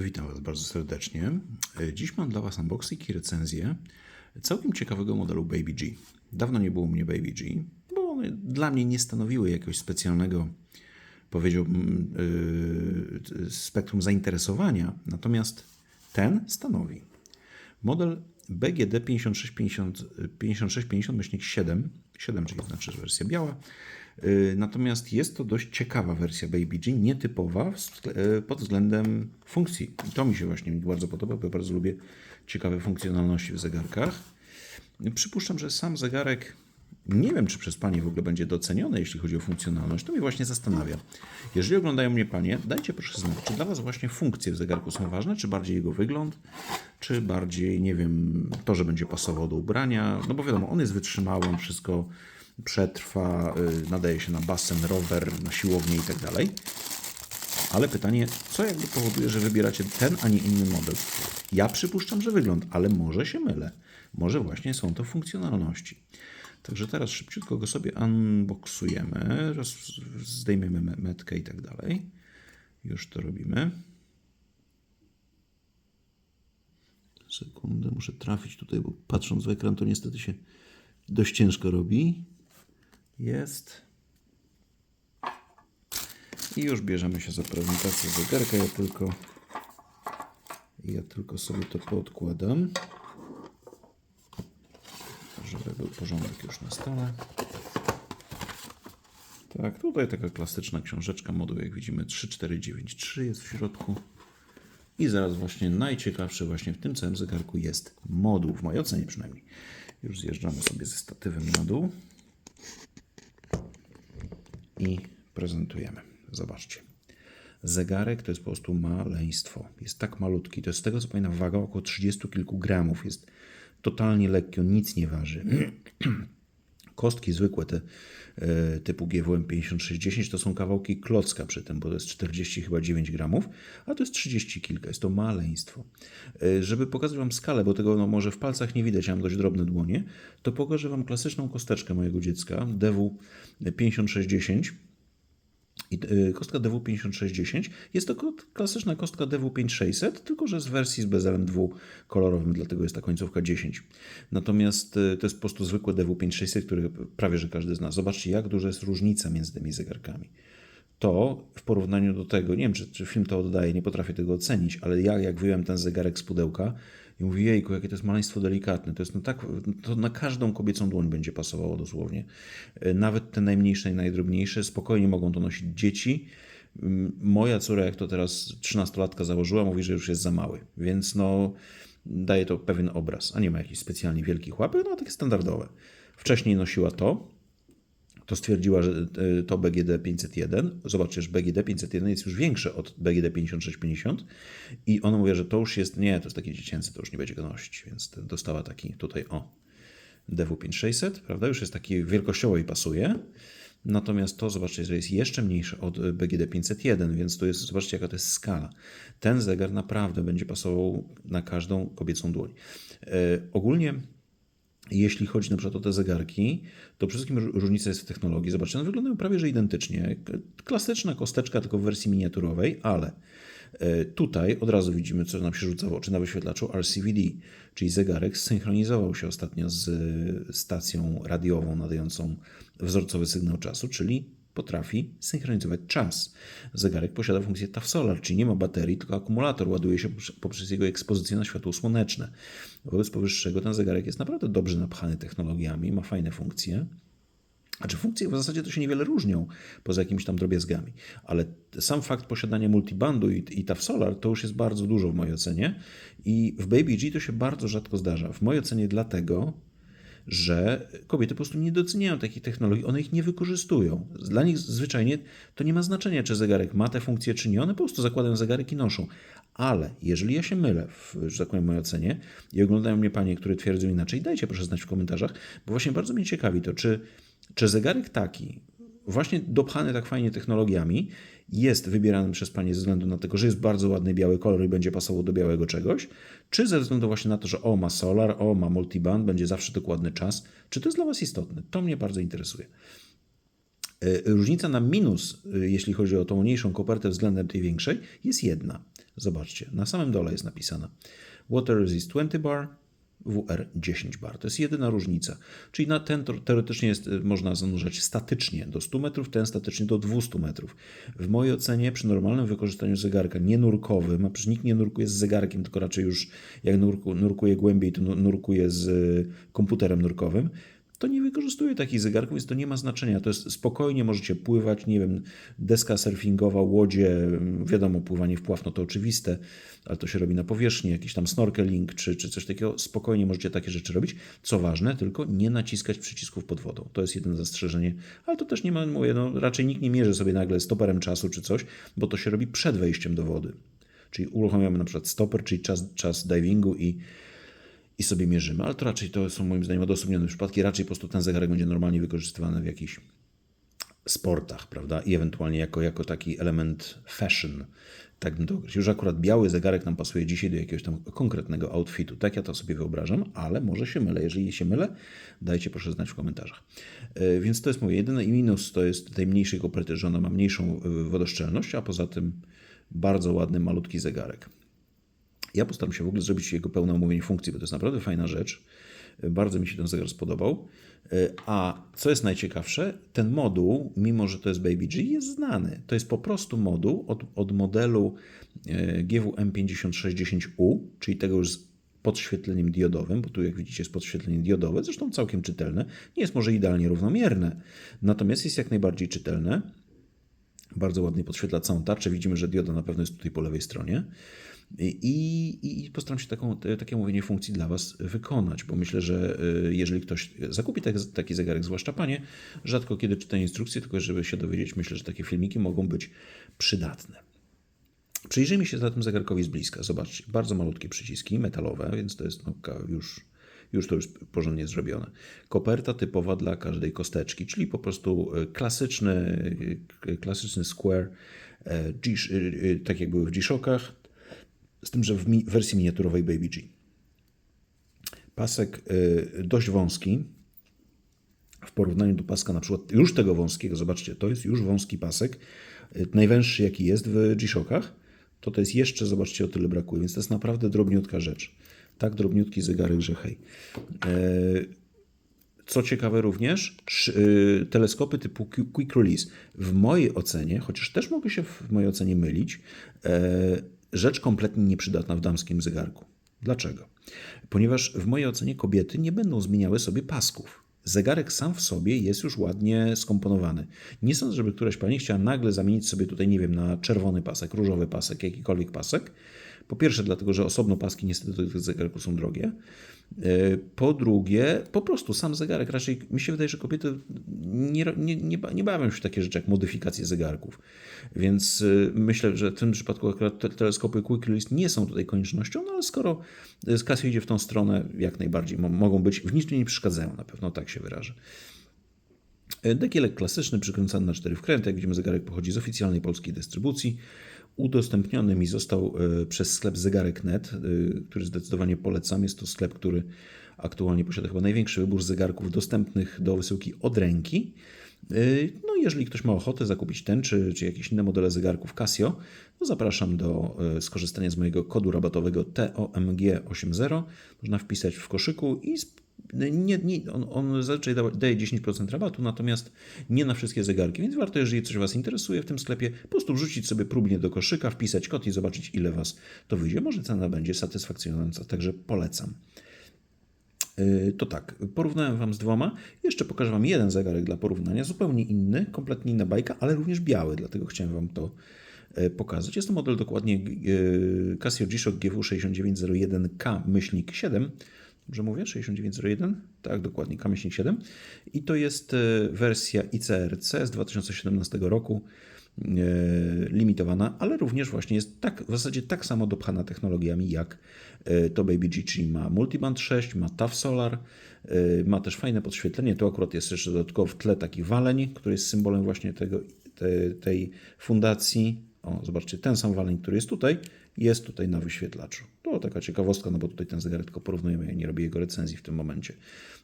Witam Was bardzo serdecznie. Dziś mam dla Was unboxing i recenzję całkiem ciekawego modelu Baby G. Dawno nie było u mnie Baby G, bo one dla mnie nie stanowiły jakiegoś specjalnego, powiedziałbym, yy, spektrum zainteresowania. Natomiast ten stanowi. Model BGD 5650, 5650-7, 7, czyli znaczy, że wersja biała, Y, natomiast jest to dość ciekawa wersja Baby G, nietypowa y, pod względem funkcji. I to mi się właśnie bardzo podoba, bo bardzo lubię ciekawe funkcjonalności w zegarkach. Przypuszczam, że sam zegarek nie wiem, czy przez Panie w ogóle będzie doceniony, jeśli chodzi o funkcjonalność. To mnie właśnie zastanawia. Jeżeli oglądają mnie Panie, dajcie proszę znać, czy dla Was właśnie funkcje w zegarku są ważne, czy bardziej jego wygląd, czy bardziej, nie wiem, to, że będzie pasował do ubrania. No bo wiadomo, on jest wytrzymały, wszystko przetrwa, y, nadaje się na basen, rower, na siłownię i tak dalej. Ale pytanie, co jakby powoduje, że wybieracie ten, a nie inny model? Ja przypuszczam, że wygląd, ale może się mylę. Może właśnie są to funkcjonalności. Także teraz szybciutko go sobie unboxujemy, zdejmiemy metkę i tak dalej. Już to robimy. Sekundę, muszę trafić tutaj, bo patrząc w ekran to niestety się dość ciężko robi. Jest. I już bierzemy się za prezentację zegarka. Ja tylko, ja tylko sobie to podkładam, był porządek już na stole. Tak, tutaj taka klasyczna książeczka moduł, jak widzimy 3493 jest w środku. I zaraz właśnie najciekawsze właśnie w tym całym zegarku jest moduł, w mojej ocenie przynajmniej. Już zjeżdżamy sobie ze statywem na dół i prezentujemy. Zobaczcie. Zegarek to jest po prostu maleństwo. Jest tak malutki. To jest z tego co pamiętam waga około 30 kilku gramów. Jest totalnie lekki, on nic nie waży. Kostki zwykłe, te e, typu GWM 5610, to są kawałki klocka przy tym, bo to jest 40 chyba 9 gramów, a to jest 30 kilka, jest to maleństwo. E, żeby pokazać Wam skalę, bo tego no, może w palcach nie widać, ja mam dość drobne dłonie, to pokażę Wam klasyczną kosteczkę mojego dziecka, DW 5610 i y, kostka DW5610 jest to klasyczna kostka DW5600, tylko że z wersji z bezelem dwukolorowym, dlatego jest ta końcówka 10. Natomiast y, to jest po prostu zwykłe DW5600, który prawie że każdy zna. Zobaczcie, jak duża jest różnica między tymi zegarkami. To w porównaniu do tego, nie wiem czy, czy film to oddaje, nie potrafię tego ocenić, ale ja jak wyjąłem ten zegarek z pudełka, i mówi, jejku, jakie to jest maleństwo delikatne. To jest no tak, to na każdą kobiecą dłoń będzie pasowało dosłownie. E, nawet te najmniejsze i najdrobniejsze spokojnie mogą to nosić dzieci. Moja córa, jak to teraz 13-latka założyła, mówi, że już jest za mały. Więc no, daje to pewien obraz. A nie ma jakichś specjalnie wielkich łapek, no takie standardowe. Wcześniej nosiła to, to stwierdziła, że e, to BGD 501. Zobaczcie, że BGD 501 jest już większe od BGD 5650 i ona mówi, że to już jest, nie, to jest takie dziecięce, to już nie będzie go nosić, więc dostała taki tutaj, o, DW5600, prawda, już jest taki wielkościowo i pasuje. Natomiast to, zobaczcie, że jest jeszcze mniejsze od BGD 501, więc to jest, zobaczcie, jaka to jest skala. Ten zegar naprawdę będzie pasował na każdą kobiecą dłoń. E, ogólnie jeśli chodzi na przykład o te zegarki, to przede wszystkim różnica jest w technologii. Zobaczcie, one wyglądają prawie że identycznie. Klasyczna kosteczka, tylko w wersji miniaturowej, ale e, tutaj od razu widzimy, co nam się rzuca w oczy na wyświetlaczu RCVD, czyli zegarek synchronizował się ostatnio z stacją radiową nadającą wzorcowy sygnał czasu, czyli potrafi synchronizować czas. Zegarek posiada funkcję TAF Solar, czyli nie ma baterii, tylko akumulator ładuje się poprzez jego ekspozycję na światło słoneczne. Wobec powyższego ten zegarek jest naprawdę dobrze napchany technologiami, ma fajne funkcje. A czy funkcje w zasadzie to się niewiele różnią, poza jakimiś tam drobiazgami, ale sam fakt posiadania multibandu i, i TAF Solar to już jest bardzo dużo w mojej ocenie i w Baby G to się bardzo rzadko zdarza. W mojej ocenie dlatego, że kobiety po prostu nie doceniają takich technologii, one ich nie wykorzystują. Dla nich zwyczajnie to nie ma znaczenia, czy zegarek ma te funkcje, czy nie. One po prostu zakładają zegarek i noszą. Ale jeżeli ja się mylę, w, że tak powiem, mojej ocenie i oglądają mnie panie, które twierdzą inaczej, dajcie proszę znać w komentarzach, bo właśnie bardzo mnie ciekawi to, czy, czy zegarek taki, właśnie dopchany tak fajnie technologiami, jest wybieranym przez Panie ze względu na to, że jest bardzo ładny biały kolor i będzie pasował do białego czegoś, czy ze względu właśnie na to, że o ma solar, o ma multiband, będzie zawsze dokładny czas, czy to jest dla Was istotne? To mnie bardzo interesuje. E, różnica na minus, e, jeśli chodzi o tą mniejszą kopertę względem tej większej, jest jedna. Zobaczcie, na samym dole jest napisane Water Resist 20 bar, WR 10 bar. To jest jedyna różnica. Czyli na ten teoretycznie jest, y, można zanurzać statycznie do 100 metrów, ten statycznie do 200 metrów. W mojej ocenie przy normalnym wykorzystaniu zegarka nienurkowym, a przecież nikt nie nurkuje z zegarkiem, tylko raczej już jak nurku, nurkuje głębiej, to nurkuje z y, komputerem nurkowym, to nie wykorzystuje takich zegarków, więc to nie ma znaczenia. To jest spokojnie, możecie pływać, nie wiem, deska surfingowa, łodzie, wiadomo, pływanie w pław, no to oczywiste, ale to się robi na powierzchni, jakiś tam snorkeling czy, czy coś takiego. Spokojnie możecie takie rzeczy robić. Co ważne, tylko nie naciskać przycisków pod wodą. To jest jedyne zastrzeżenie, ale to też nie ma, mówię, no raczej nikt nie mierzy sobie nagle stoperem czasu czy coś, bo to się robi przed wejściem do wody. Czyli uruchamiamy na przykład stoper, czyli czas, czas divingu i i sobie mierzymy, ale to raczej to są moim zdaniem odosobnione przypadki, raczej po prostu ten zegarek będzie normalnie wykorzystywany w jakichś sportach, prawda, i ewentualnie jako, jako taki element fashion, tak bym to określił. Już akurat biały zegarek nam pasuje dzisiaj do jakiegoś tam konkretnego outfitu, tak ja to sobie wyobrażam, ale może się mylę. Jeżeli się mylę, dajcie proszę znać w komentarzach. E, więc to jest moje jedyne i minus to jest tej mniejszej koperty, że ona ma mniejszą e, wodoszczelność, a poza tym bardzo ładny, malutki zegarek. Ja postaram się w ogóle zrobić jego pełne omówienie funkcji, bo to jest naprawdę fajna rzecz. Bardzo mi się ten zegar spodobał. A co jest najciekawsze, ten moduł, mimo że to jest Baby G, jest znany. To jest po prostu moduł od, od modelu e, GWM5610U, czyli tego już z podświetleniem diodowym, bo tu jak widzicie jest podświetlenie diodowe, zresztą całkiem czytelne. Nie jest może idealnie równomierne, natomiast jest jak najbardziej czytelne. Bardzo ładnie podświetla całą tarczę. Widzimy, że dioda na pewno jest tutaj po lewej stronie. I, i postaram się taką, takie mówienie funkcji dla Was wykonać, bo myślę, że y, jeżeli ktoś zakupi tak, taki zegarek, zwłaszcza panie, rzadko kiedy czyta instrukcje, tylko żeby się dowiedzieć, myślę, że takie filmiki mogą być przydatne. Przyjrzyjmy się zatem zegarkowi z bliska. Zobaczcie, bardzo malutkie przyciski metalowe, więc to jest no, już, już to już porządnie zrobione. Koperta typowa dla każdej kosteczki, czyli po prostu y, klasyczny, y, klasyczny square, G, tak jak były w G-Shockach, z tym, że w wersji miniaturowej Baby G. Pasek dość wąski w porównaniu do paska na przykład już tego wąskiego, zobaczcie, to jest już wąski pasek, najwęższy jaki jest w G-Shockach, to to jest jeszcze, zobaczcie, o tyle brakuje, więc to jest naprawdę drobniutka rzecz. Tak drobniutki zegarek, że hej. E, co ciekawe również, y, teleskopy typu Quick Release. W mojej ocenie, chociaż też mogę się w mojej ocenie mylić, e, rzecz kompletnie nieprzydatna w damskim zegarku. Dlaczego? Ponieważ w mojej ocenie kobiety nie będą zmieniały sobie pasków. Zegarek sam w sobie jest już ładnie skomponowany. Nie sądzę, żeby któraś pani chciała nagle zamienić sobie tutaj, nie wiem, na czerwony pasek, różowy pasek, jakikolwiek pasek. Po pierwsze, dlatego, że osobno paski niestety do tych zegarków są drogie. E, po drugie, po prostu sam zegarek. Raczej mi się wydaje, że kobiety nie, nie, nie, nie bawią się w takie rzeczy jak modyfikacje zegarków. Więc e, myślę, że w tym przypadku akurat te teleskopy Quick Release nie są tutaj koniecznością, no ale skoro Casio idzie w tą stronę, jak najbardziej mogą być, w niczym nie przeszkadzają, na pewno tak się wyrażę. E, dekielek klasyczny, przykręcany na cztery wkręty. Jak widzimy, zegarek pochodzi z oficjalnej polskiej dystrybucji udostępniony mi został e, przez sklep Zegarek.net, e, który zdecydowanie polecam. Jest to sklep, który aktualnie posiada chyba największy wybór zegarków dostępnych do wysyłki od ręki. No, jeżeli ktoś ma ochotę zakupić ten czy, czy jakieś inne modele zegarków Casio, to zapraszam do skorzystania z mojego kodu rabatowego TOMG80. Można wpisać w koszyku i nie, nie, on, on zazwyczaj daje 10% rabatu, natomiast nie na wszystkie zegarki, więc warto, jeżeli coś Was interesuje w tym sklepie, po prostu wrzucić sobie próbnie do koszyka, wpisać kod i zobaczyć, ile Was to wyjdzie. Może cena będzie satysfakcjonująca, także polecam. Y, to tak, porównałem Wam z dwoma. Jeszcze pokażę Wam jeden zegarek dla porównania, zupełnie inny, kompletnie inna bajka, ale również biały, dlatego chciałem Wam to y, pokazać. Jest to model dokładnie y, Casio G-Shock GW6901K-7 Dobrze mówię? 6901? Tak, dokładnie, Kamieśnik 7. I to jest e, wersja ICRC z 2017 roku, e, limitowana, ale również właśnie jest tak, w zasadzie tak samo dopchana technologiami jak e, to Baby G, czyli ma Multiband 6, ma TAF Solar, ma też fajne podświetlenie. Tu akurat jest jeszcze dodatkowo w tle taki waleń, który jest symbolem właśnie tego, tej fundacji. O, zobaczcie, ten sam waleń, który jest tutaj, jest tutaj na wyświetlaczu. To taka ciekawostka, no bo tutaj ten zegarek tylko porównujemy, ja nie robię jego recenzji w tym momencie.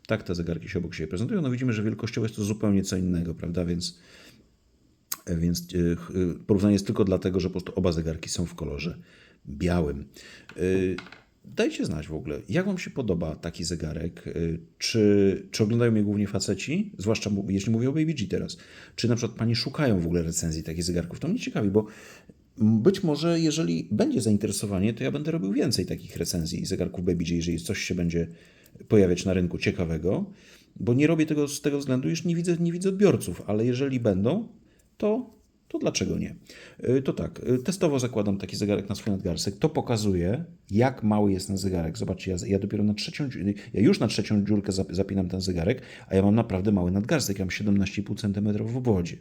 Tak te zegarki się obok siebie prezentują. No widzimy, że wielkościowo jest to zupełnie co innego, prawda, więc E, Więc e, e, porównanie jest tylko dlatego, że po prostu oba zegarki są w kolorze białym. Dajcie znać w ogóle, jak Wam się podoba taki zegarek. E, Czy, czy oglądają mnie głównie faceci, zwłaszcza jeśli mówię o Baby G teraz. Czy na przykład Panie szukają w ogóle recenzji takich zegarków? To mnie ciekawi, bo być może jeżeli będzie zainteresowanie, to ja będę robił więcej takich recenzji zegarków Baby G, jeżeli coś się będzie pojawiać na rynku ciekawego, bo nie robię tego z tego względu, iż nie widzę, nie widzę odbiorców, ale jeżeli będą, to, to dlaczego nie? Y, To tak, y, testowo zakładam taki zegarek na swój nadgarstek. To pokazuje, jak mały jest ten zegarek. Zobaczcie, ja, ja dopiero na trzecią, ja już na trzecią dziurkę zap- zapinam ten zegarek, a ja mam naprawdę mały nadgarstek. Ja mam 17,5 cm w obwodzie.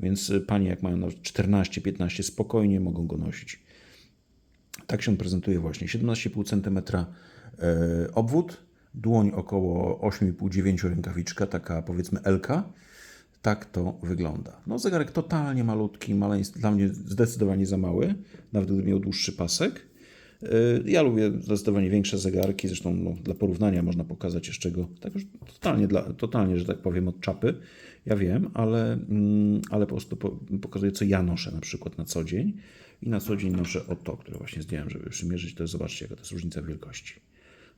Więc y, panie, jak mają na 14-15, spokojnie mogą go nosić. Tak się prezentuje właśnie. 17,5 cm e, obwód, dłoń około 8,5-9 rękawiczka, taka powiedzmy LK. Tak to wygląda. No zegarek totalnie malutki, maleński, dla mnie zdecydowanie za mały, nawet gdyby miał dłuższy pasek. E, Ja lubię zdecydowanie większe zegarki, zresztą no, dla porównania można pokazać jeszcze go tak już totalnie, dla, totalnie, że tak powiem, od czapy. Ja wiem, ale, mm, ale po prostu po, pokazuję, co ja noszę na przykład na co dzień. I na co dzień noszę o to, które właśnie zdjąłem, żeby przymierzyć. To jest, zobaczcie, jaka to jest różnica wielkości.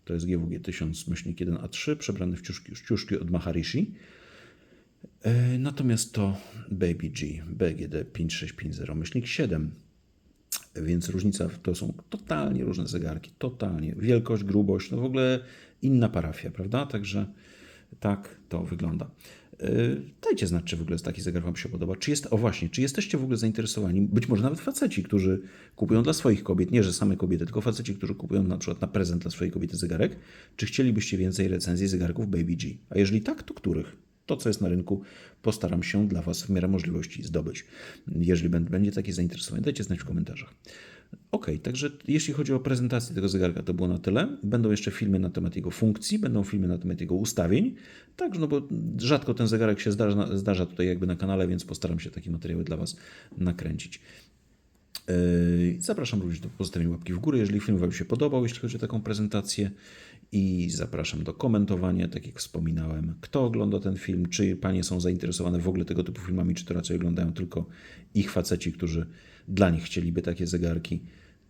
To jest GWG 1000 myślnik 1A3, przebrany w ciuszki, ciuszki od Maharishi. E, Natomiast to Baby G, BGD 5650, myślnik 7. Więc różnica to są totalnie różne zegarki, totalnie. Wielkość, grubość, no w ogóle inna parafia, prawda? Także tak to wygląda. Yy, Dajcie znać, czy w ogóle taki zegar Wam się podoba. Czy jest, o właśnie, czy jesteście w ogóle zainteresowani, być może nawet faceci, którzy kupują dla swoich kobiet, nie że same kobiety, tylko faceci, którzy kupują na przykład na prezent dla swojej kobiety zegarek, czy chcielibyście więcej recenzji zegarków Baby G? A jeżeli tak, to których? To, co jest na rynku, postaram się dla Was w miarę możliwości zdobyć. Jeżeli bę- będzie takie zainteresowanie, dajcie znać w komentarzach. Ok, także jeśli chodzi o prezentację tego zegarka, to było na tyle. Będą jeszcze filmy na temat jego funkcji, będą filmy na temat jego ustawień. Także, no bo rzadko ten zegarek się zdarza, zdarza tutaj jakby na kanale, więc postaram się takie materiały dla Was nakręcić. Yy, Zapraszam również do pozostawienia łapki w górę, jeżeli film Wam się podobał, jeśli chodzi o taką prezentację. I zapraszam do komentowania, tak jak wspominałem, kto ogląda ten film, czy panie są zainteresowane w ogóle tego typu filmami, czy to raczej oglądają tylko ich faceci, którzy dla nich chcieliby takie zegarki.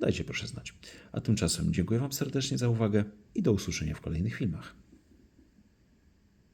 Dajcie proszę znać. A tymczasem dziękuję Wam serdecznie za uwagę i do usłyszenia w kolejnych filmach.